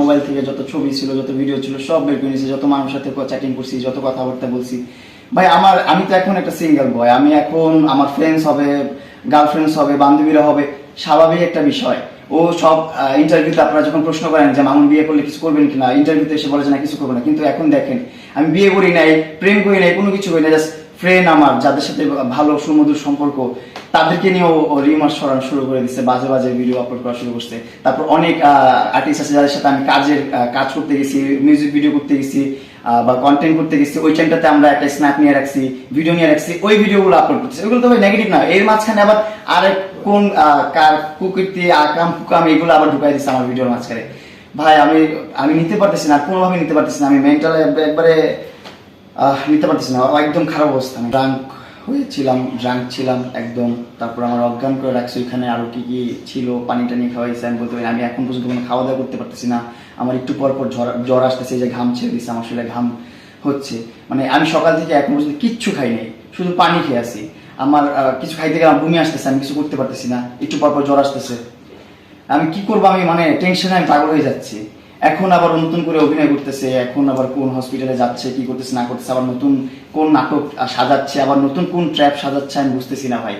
Mobile থেকে যত ছবি ছিল, যত ভিডিও ছিল, সব বের করে নিয়েছি, যত মানুষের সাথে চ্যাটিং করছি, যত কথাবার্তা বলছি। ভাই, আমার, আমি তো এখন একটা সিঙ্গেল বয় আমি এখন আমার ফ্রেন্ডস হবে গার্লফ্রেন্ডস হবে, বান্ধবীরা হবে, স্বাভাবিক একটা বিষয়। ও সব ইন্টারভিউতে আপনারা যখন প্রশ্ন করেন যে, মামুন, বিয়ে করলে কিছু করবেন কিনা? ইন্টারভিউতে এসে বলে যে, না, কিছু করব না। কিন্তু এখন দেখেন, আমি বিয়ে করি নাই, প্রেম করি নাই, কোনো কিছু করি না জাস্ট ফ্রেন্ড আমার, যাদের সাথে ভালো সুমধুর সম্পর্ক, তাদেরকে নিয়ে ও রিমার্স ছড়ানো শুরু করে দিচ্ছে বাজে বাজে ভিডিও আপলোড করা শুরু করছে। তারপর অনেক আর্টিস্ট আছে যাদের সাথে আমি কাজের কাজ করতে গেছি মিউজিক ভিডিও করতে গেছি বা কন্টেন্ট করতে গেছি, ওই টাইমটাতে আমরা একটা স্ন্যাপ নিয়ে রাখছি ভিডিও নিয়ে রাখছি, ওই ভিডিওগুলো আপলোড করছি ওইগুলো তো নেগেটিভ না। এর মাঝখানে আবার আরেক কোন কার কুকীর্তি আকাম হুকাম এগুলো আবার ঢুকাই দিচ্ছে আমার ভিডিওর মাঝখানে। ভাই, আমি আমি নিতে পারতেছি না কোনোভাবে নিতে পারতেছি না। আমি মেন্টাল একবারে নিতে পারতেছি না। একদম খারাপ অবস্থা। আমি ড্রাঙ্ক হয়েছিলাম ড্রাঙ্ক ছিলাম একদম। তারপর আমার অজ্ঞান করে রাখছি ওইখানে আরও কি কি ছিল, পানি টানি খাওয়াইছে, আমি বলতে পারি আমি এখন পর্যন্ত কোনো খাওয়া দাওয়া করতে পারতেছি না। আমার একটু পর পর জ্বর আসতেছে যে ঘাম ছেড়ে দিচ্ছে আমার শরীরে ঘাম হচ্ছে। মানে আমি সকাল থেকে এখন পর্যন্ত কিচ্ছু খাই নাই, শুধু পানি খেয়ে আছি। আমার কিছু খাইতে আমার বমি আসতেছে, আমি কিছু করতে পারতেছি না। একটু পর পর জ্বর আসতেছে। আমি কি করব? আমি মানে টেনশনে আমি পাগল হয়ে যাচ্ছি। এখন আবার নতুন করে অভিনয় করতেছে এখন আবার কোন হসপিটালে যাচ্ছে কি করতেছে না করতেছে আবার নতুন কোন নাটক সাজাচ্ছে আবার নতুন কোন ট্র্যাপ সাজাচ্ছে আমি বুঝতেছি না ভাই।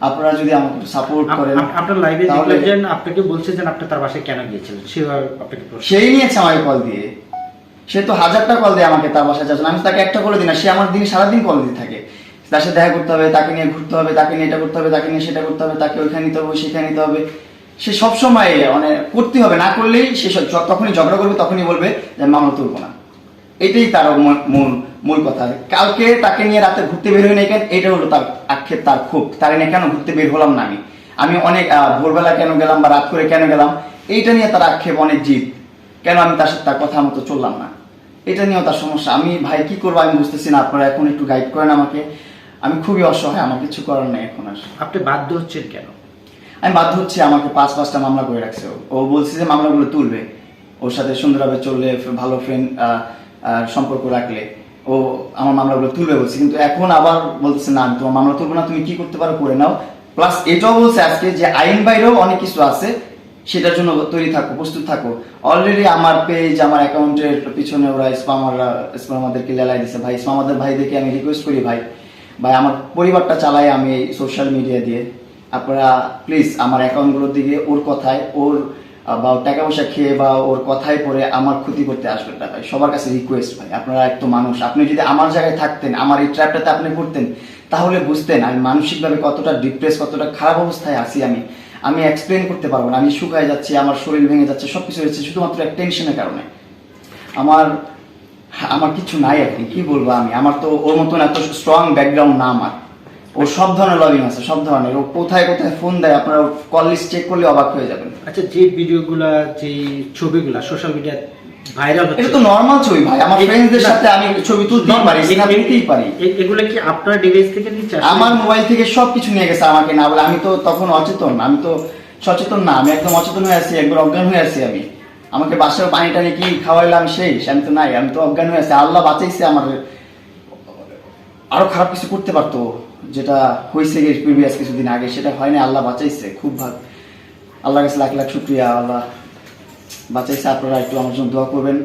আপনারা যদি আমাকে একটু সাপোর্ট করেন আপনার লাইভে দেখলেন আপনাকে বলছে যে আপনি তার বাসায় কেন গিয়েছিলেন? সেভাবে আপনাকে সেই নিয়েছে আমাকে কল দিয়ে। সে তো হাজারটা কল দেয় আমাকে তার বাসায় যাওয়ার আমি তাকে একটা কলে দিই না সে আমার দিন সারাদিন কল দিতে থাকে। তার সাথে দেখা করতে হবে তাকে নিয়ে ঘুরতে হবে তাকে নিয়ে এটা করতে হবে তাকে নিয়ে সেটা করতে হবে তাকে ওইখানে নিতে হবে সেখানে নিতে হবে। সে সবসময় মানে করতে হবে, না করলেই সে তখনই ঝগড়া করবে, তখনই বলবে যে মামলা তুলবো না। এটাই তার মূল- মূল কথা। কালকে তাকে নিয়ে রাতে ঘুরতে বের হই নাই কেন? এটা হলো তার আক্ষেপ, তার ক্ষোভ। তার নিয়ে কেন ঘুরতে বের হলাম না আমি? আমি অনেক ভোরবেলা কেন গেলাম বা রাত করে কেন গেলাম? এইটা নিয়ে তার আক্ষেপ অনেক জিদ। কেন আমি তার সাথে তার কথা মতো চললাম না? এটা নিয়েও তার সমস্যা। আমি, ভাই, কি করব আমি বুঝতেছি না। আপনারা এখন একটু গাইড করেন আমাকে। আমি খুবই অসহায়, আমার কিছু করার নেই এখন আর। আপনি বাধ্য হচ্ছেন কেন? আমি বাধ্য হচ্ছে আমাকে পাঁচ পাঁচটা মামলা করে রাখছে। ও। বলছে যে মামলাগুলো তুলবে। ওর সাথে সুন্দরভাবে চললে ভালো ফ্রেন্ড সম্পর্ক রাখলে। ও আমার মামলাগুলো তুলবে বলছে। কিন্তু এখন আবার বলতেছে, না তোমার মামলা তুলবো না, তুমি কি করতে পারো করে নাও। প্লাস এটাও বলছে আজকে যে আইন বাইরেও অনেক কিছু আছে। সেটার জন্য তৈরি থাকো, প্রস্তুত থাকো। অলরেডি আমার পেজ আমার অ্যাকাউন্টের পিছনে ওরা স্পামাররা স্পামাদেরকে লেলাই দিছে। ভাই স্পামাদের ভাইদেরকে আমি রিকোয়েস্ট করি, ভাই। ভাই, আমার পরিবারটা চালাই আমি সোশ্যাল মিডিয়া দিয়ে। আপনারা প্লিজ আমার অ্যাকাউন্টগুলোর দিকে ওর কথায়, ওর বা টাকা পয়সা খেয়ে বা ওর কথায় পরে আমার ক্ষতি করতে আসবেন না ভাই। সবার কাছে রিকোয়েস্ট ভাই। আপনারা এক তো মানুষ। আপনি যদি আমার জায়গায় থাকতেন, আমার এই ট্র্যাপটাতে আপনি করতেন তাহলে বুঝতেন আমি মানসিকভাবে কতটা ডিপ্রেস কতটা খারাপ অবস্থায় আছি আমি। আমি এক্সপ্লেন করতে পারব না। আমি শুকায় যাচ্ছি, আমার শরীর ভেঙে যাচ্ছে, সবকিছু হচ্ছে শুধুমাত্র এক টেনশনের কারণে। আমার আমার কিছু নাই কি। কি বলব আমি? আমার তো ওর মতন এত স্ট্রং ব্যাকগ্রাউন্ড না আমার। ও সব ধরনের লগিং আছে সব ধরনের। ও কোথায় কোথায় ফোন দেয় আপনারা কল লিস্ট চেক করলে অবাক হয়ে যাবেন। আচ্ছা যে ভিডিওগুলা যে ছবিগুলা সোশ্যাল মিডিয়া ভাইরাল এটা তো নর্মাল ছবি ভাই। আমার ফ্রেন্ডসদের সাথে আমি ছবি তুলতেই পারি সিনেমা পারি। এগুলা কি আপনার ডিভাইস থেকে নিচ্ছে? আমার মোবাইল থেকে সবকিছু নিয়ে গেছে আমাকে না বলে আমি তো তখন অচেতন আমি তো সচেতন না আমি একদম অচেতন হয়ে আছি একবার অজ্ঞান হয়ে আছি আমি। আমাকে বাসায় পানি টানি কি খাওয়াইলাম সেই আমি তো নাই আমি তো অজ্ঞান হয়ে আছি। আল্লাহ বাঁচাইছে আমার আরও খারাপ কিছু করতে পারতো, যেটা হয়েছে প্রিভিয়াস কিছুদিন আগে, সেটা হয়নি, আল্লাহ বাঁচাইছে, খুব ভালো। আল্লাহ কাছে লাখ লাখ শুক্রিয়া, আল্লাহ বাঁচাইছে, আপনারা একটু আমার জন্য দোয়া করবেন।